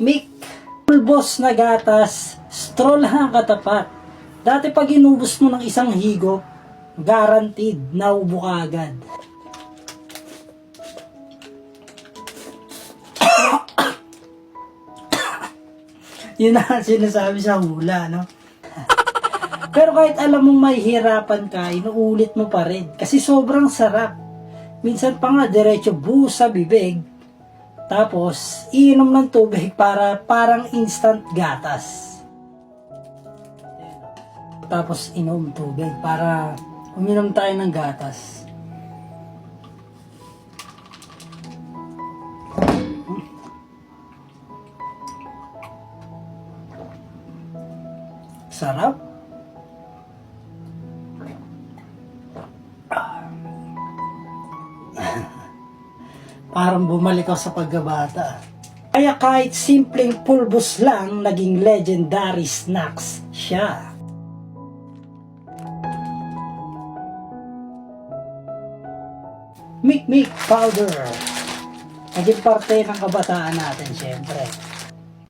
Mikmik. Pulbos na gatas, lang ang katapat. Dati pag inubos mo ng isang higo, guaranteed na ubo ka agad. Yun ang sinasabi sa hula, no? Pero kahit alam mong may hirapan ka, inuulit mo pa rin. Kasi sobrang sarap. Minsan pa nga, diretso buhos sa bibig. Tapos, iinom ng tubig para parang instant gatas. Tapos, inom tubig para uminom tayo ng gatas. Sarap. Parang bumalik ako sa pagkabata. Kaya kahit simpleng pulbos lang, naging legendary snacks siya. Mic Powder. Naging parte ng kabataan natin, syempre.